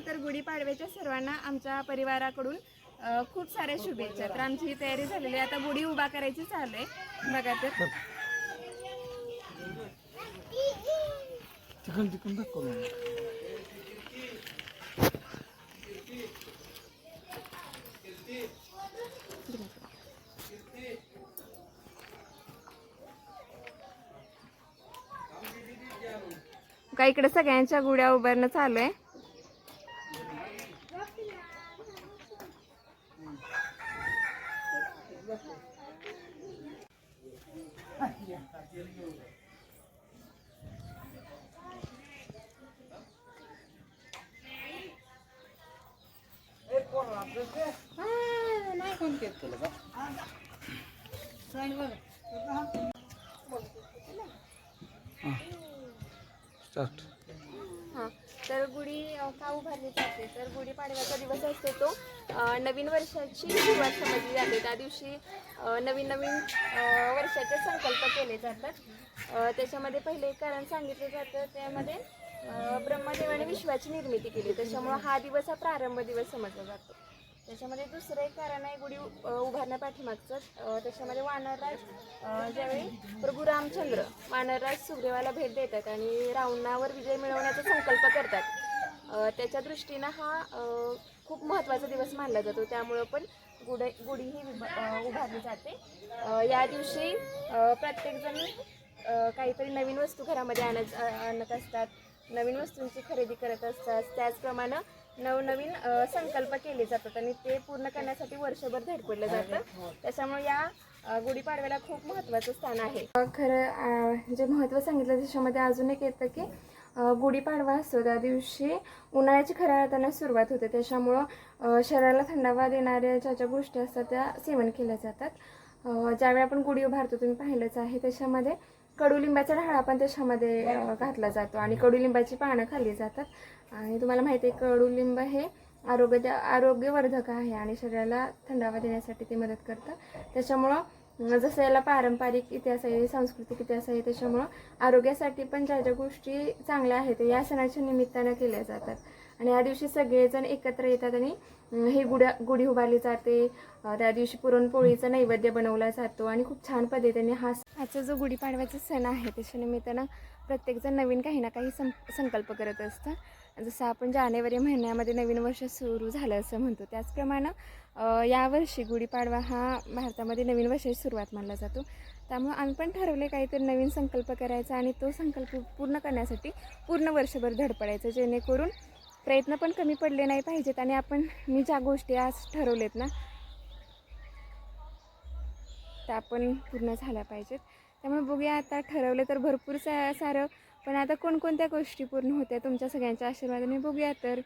तर गुढीपाडव्याच्या सर्वांना आमच्या परिवाराकडून खूप साऱ्या शुभेच्छा तर आमची ही तयारी झालेली आहे. आता गुढी उभा करायची चालू आहे. बघा तर. तिकडून दाखव. का इकडे सगळ्यांच्या गुड्या उभारणं चालू आहे. स्टार्ट हां तर गुढी अ, का उभारली जाते तर गुढीपाडव्याचा दिवस असतो तो नवीन वर्षाची सुरुवात समजली जाते. त्या दिवशी नवीन नवीन वर्षाचे संकल्प केले जातात. त्याच्यामध्ये पहिले एक कारण सांगितलं जातं. त्यामध्ये ब्रह्मदेवाने विश्वाची निर्मिती केली. त्याच्यामुळं हा दिवस हा प्रारंभ दिवस समजला जातो. त्याच्यामध्ये दुसरं एक कारण आहे गुढी उभारण्या पाठीमागचं त्याच्यामध्ये वानरराज ज्यावेळी प्रभू रामचंद्र वानरराज सुग्रीवाला भेट देतात आणि रावणावर विजय मिळवण्याचा संकल्प करतात त्याच्या दृष्टीनं हा खूप महत्त्वाचा दिवस मानला जातो. त्यामुळं पण गुढ गुढी ही उभारली जाते. या दिवशी प्रत्येकजण काहीतरी नवीन वस्तू घरामध्ये आणत आणत असतात. नवीन वस्तूंची खरेदी करत असतात. त्याचप्रमाणे नवनवीन संकल्प केले जातात आणि ते पूर्ण करण्यासाठी वर्षभर धडपडलं जातं. त्याच्यामुळे या गुढीपाडव्याला खूप महत्त्वाचं स्थान आहे. खरं जे महत्त्व सांगितलं त्याच्यामध्ये अजून एक येतं की गुढीपाडवा असतो त्या दिवशी उन्हाळ्याची खऱ्या अर्थानं सुरुवात होते. त्याच्यामुळं शरीराला थंडावा देणाऱ्या ज्या ज्या गोष्टी असतात त्या सेवन केल्या जातात. ज्यावेळी आपण गुढी उभारतो तुम्ही पाहिलंच आहे त्याच्यामध्ये कडुलिंबाचा ढाळा पण त्याच्यामध्ये घातला जातो आणि कडुलिंबाची पानं खाल्ली जातात. आणि तुम्हाला माहिती आहे कडुलिंब हे आरोग्य आरोग्यवर्धक आहे आणि शरीराला थंडावा देण्यासाठी ते मदत करतं. त्याच्यामुळं जसं याला पारंपरिक इतिहास आहे सांस्कृतिक इतिहास आहे त्याच्यामुळं आरोग्यासाठी पण ज्या ज्या गोष्टी चांगल्या आहेत या सणाच्या निमित्तानं केल्या जातात. आणि या दिवशी सगळेजण एकत्र येतात आणि हे गुढ्या गुढी उभारली जाते. त्या दिवशी पुरणपोळीचा नैवेद्य बनवला जातो आणि खूप छान पद्धतीने हा आजचा जो गुढीपाडव्याचा सण आहे त्याच्या निमित्तानं प्रत्येकजण नवीन काही ना काही सं संकल्प करत असतं. जसं आपण जानेवारी महिन्यामध्ये नवीन वर्ष सुरू झालं असं म्हणतो. त्याचप्रमाणे यावर्षी गुढीपाडवा हा भारतामध्ये नवीन वर्षाची सुरुवात मानला जातो. त्यामुळे आम्ही पण ठरवले काहीतरी नवीन संकल्प करायचा आणि तो संकल्प पूर्ण करण्यासाठी पूर्ण वर्षभर धडपडायचं जेणेकरून प्रयत्न पण कमी पडले नाही पाहिजेत आणि आपण मी ज्या गोष्टी आज ठरवलेत ना त्या पण पूर्ण झाल्या पाहिजेत. त्यामुळे बघूया आता ठरवलं तर भरपूर सा सारं पण आता कोणकोणत्या गोष्टी पूर्ण होत्या तुमच्या सगळ्यांच्या आशीर्वादाने बघूया तर.